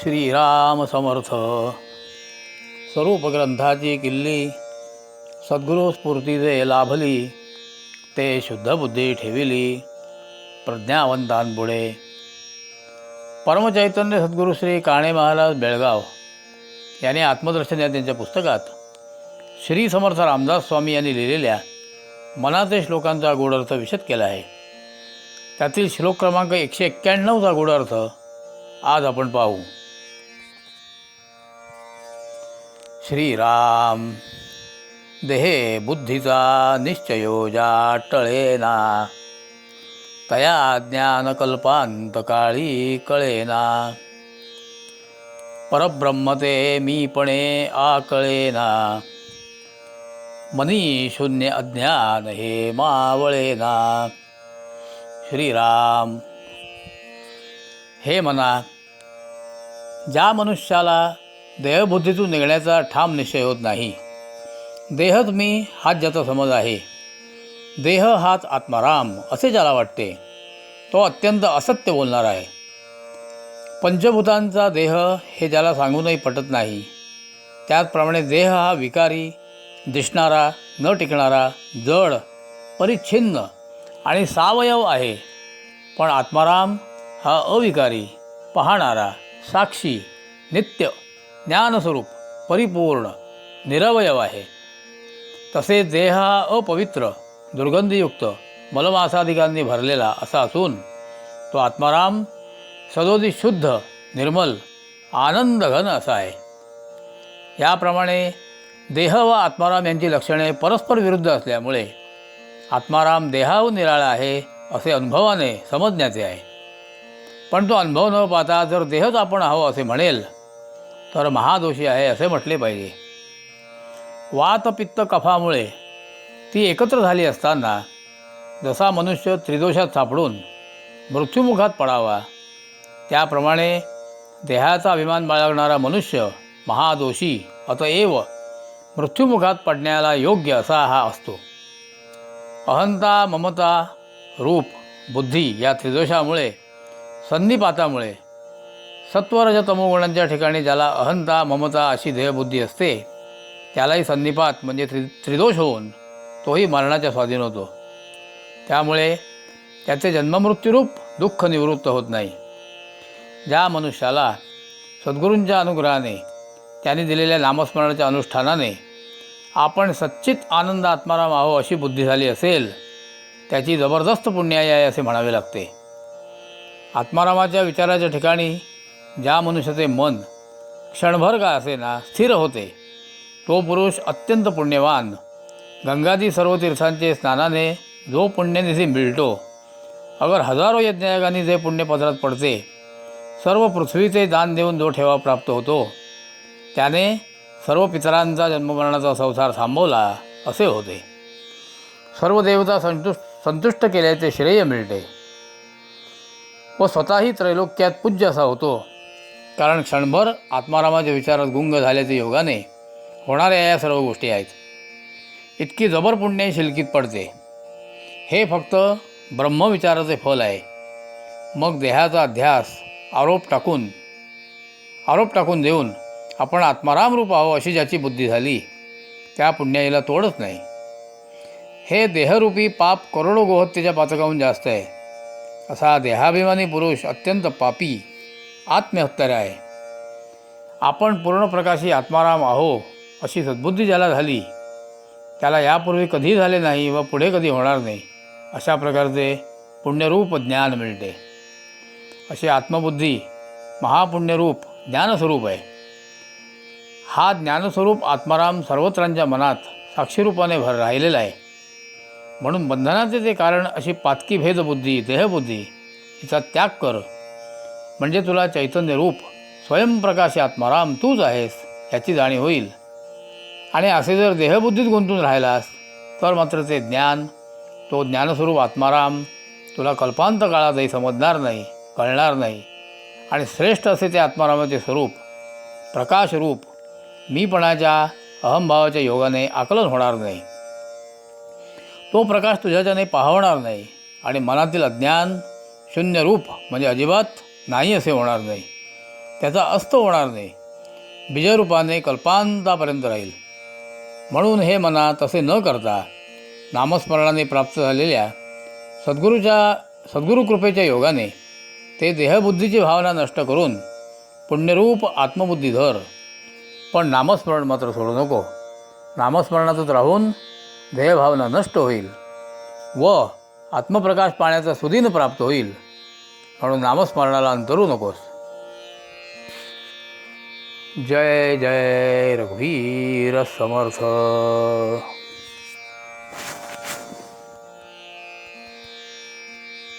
श्रीराम समर्थ स्वरूप ग्रंथाची किल्ली सद्गुरू स्फूर्तीचे लाभली ते शुद्ध बुद्धी ठेविली प्रज्ञावंतांपुढे. परमचैतन्य सद्गुरू श्री काणे महाराज बेळगाव यांनी आत्मदर्शन या त्यांच्या पुस्तकात श्री समर्थ रामदास स्वामी यांनी लिहिलेल्या मनाचे श्लोकांचा गूढ अर्थ विशद केला आहे. त्यातील श्लोक क्रमांक एकशे एक्क्याण्णवचा गूढ अर्थ आज आपण पाहू. श्रीराम। देहे बुद्धीचा निश्चयो ज्या टळेना। तया ज्ञानकल्पांत काळी कळेना। परब्रह्मते मीपणे आकळेना। मनी शून्य अज्ञान हे मावळेना। श्रीराम। हे मना ज्या मनुष्याला देहबुद्धीतून निघण्याचा ठाम निश्चय होत नाही. देहच मी हाच ज्याचा समज आहे. देह हाच आत्माराम असे ज्याला वाटते. तो अत्यंत असत्य बोलणार आहे. पंचभूतांचा देह हे ज्याला सांगूनही पटत नाही. त्याचप्रमाणे देह हा विकारी दिसणारा न टिकणारा जड परिच्छिन्न आणि सावयव आहे. पण आत्माराम हा अविकारी पाहणारा साक्षी नित्य ज्ञानस्वरूप परिपूर्ण निरवयव आहे. तसेच देह हा अपवित्र दुर्गंधीयुक्त मलमासादिकांनी भरलेला असा असून तो आत्माराम सदोदी शुद्ध निर्मल आनंदघन असा आहे. याप्रमाणे देह व आत्माराम यांची लक्षणे परस्पर विरुद्ध असल्यामुळे आत्माराम देहाहून निराळा आहे असे अनुभवाने समजण्याचे आहे. पण तो अनुभव न पाहता जर देहच आपण आहो असे म्हणेल तर महादोषी आहे असे म्हटले पाहिजे. वातपित्त कफामुळे ती एकत्र झाली असताना जसा मनुष्य त्रिदोषात सापडून मृत्युमुखात पडावा त्याप्रमाणे देहाचा अभिमान बाळगणारा मनुष्य महादोषी अतएव मृत्युमुखात पडण्याला योग्य असा हा असतो. अहंता ममता रूप बुद्धी या त्रिदोषामुळे संधिपातामुळे सत्वरज तमोगुणांच्या ठिकाणी ज्याला अहंता ममता अशी ध्येयबुद्धी असते त्यालाही संधिपात म्हणजे त्रि त्रिदोष होऊन तोही मरणाच्या स्वाधीन होतो. त्यामुळे त्याचे जन्ममृत्यूरूप दुःख निवृत्त होत नाही. ज्या मनुष्याला सद्गुरूंच्या अनुग्रहाने त्यांनी दिलेल्या नामस्मरणाच्या अनुष्ठानाने आपण सच्चित आनंद आत्माराम आहो अशी बुद्धी झाली असेल त्याची जबरदस्त पुण्याई आहे असे म्हणावे लागते. आत्मारामाच्या विचाराच्या ठिकाणी ज्या मनुष्याचे मन क्षणभर का असेना स्थिर होते तो पुरुष अत्यंत पुण्यवान. गंगादी सर्व तीर्थांचे स्नानाने जो पुण्यनिधी मिळतो अगर हजारो यज्ञयागांनी जे पुण्य पदरात पडते सर्व पृथ्वीचे दान देऊन जो ठेवा प्राप्त होतो त्याने सर्व पितरांचा जन्ममरणाचा संसार थांबवला असे होते. सर्व देवता संतुष्ट संतुष्ट केल्याचे श्रेय मिळते. व स्वतःही त्रैलोक्यात पूज्य असा होतो. कारण क्षणभर आत्मारामाच्या विचारात गुंग झाल्याचे योगाने होणाऱ्या या सर्व गोष्टी आहेत. इतकी जबर पुण्य शिलकीत पडते. हे फक्त ब्रह्मविचाराचे फल आहे. मग देहाचा अध्यास आरोप टाकून आरोप टाकून देऊन आपण आत्माराम रूप आहो अशी ज्याची बुद्धी झाली त्या पुण्याईला तोडच नाही. हे देहरूपी पाप करोडो गोहत्येच्या पातकाहून जास्त आहे. असा देहाभिमानी पुरुष अत्यंत पापी आत्महत्या आहे. आपण पूर्ण प्रकाशी आत्माराम आहो अशी सद्बुद्धी ज्याला झाली त्याला यापूर्वी कधी झाले नाही व पुढे कधी होणार नाही अशा प्रकारचे पुण्यरूप ज्ञान मिळते. अशी आत्मबुद्धी महापुण्यरूप ज्ञानस्वरूप आहे. हा ज्ञानस्वरूप आत्माराम सर्वत्रांच्या मनात साक्षीरूपाने भर राहिलेला आहे. म्हणून बंधनाचे ते कारण अशी पातकी भेदबुद्धी देहबुद्धी हिचा त्याग कर. म्हणजे तुला चैतन्य रूप स्वयंप्रकाश आत्माराम तूच आहेस याची जाणीव होईल. आणि असे जर देहबुद्धीत गुंतून राहिलास तर मात्र ते ज्ञान तो ज्ञानस्वरूप आत्माराम तुला कल्पांत काळातही समजणार नाही कळणार नाही. आणि श्रेष्ठ असे ते आत्मारामाचे स्वरूप प्रकाशरूप मीपणाच्या अहंभावाच्या योगाने आकलन होणार नाही. तो प्रकाश तुझ्याच्याने पाहवणार नाही. आणि मनातील अज्ञान शून्य रूप म्हणजे अजिबात नाही असे होणार नाही. त्याचा अस्त होणार नाही. बीजरूपाने कल्पांतापर्यंत राहील. म्हणून हे मना तसे न करता नामस्मरणाने प्राप्त झालेल्या सद्गुरूच्या सद्गुरुकृपेच्या योगाने ते देहबुद्धीची भावना नष्ट करून पुण्यरूप आत्मबुद्धी धर पण नामस्मरण मात्र सोडू नको. नामस्मरणातच राहून ध्येयभावना नष्ट होईल व आत्मप्रकाश पाण्याचा सुदीन प्राप्त होईल. म्हणून नामस्मरणाला अंतरू नकोस. जय जय रघुवीर समर्थ.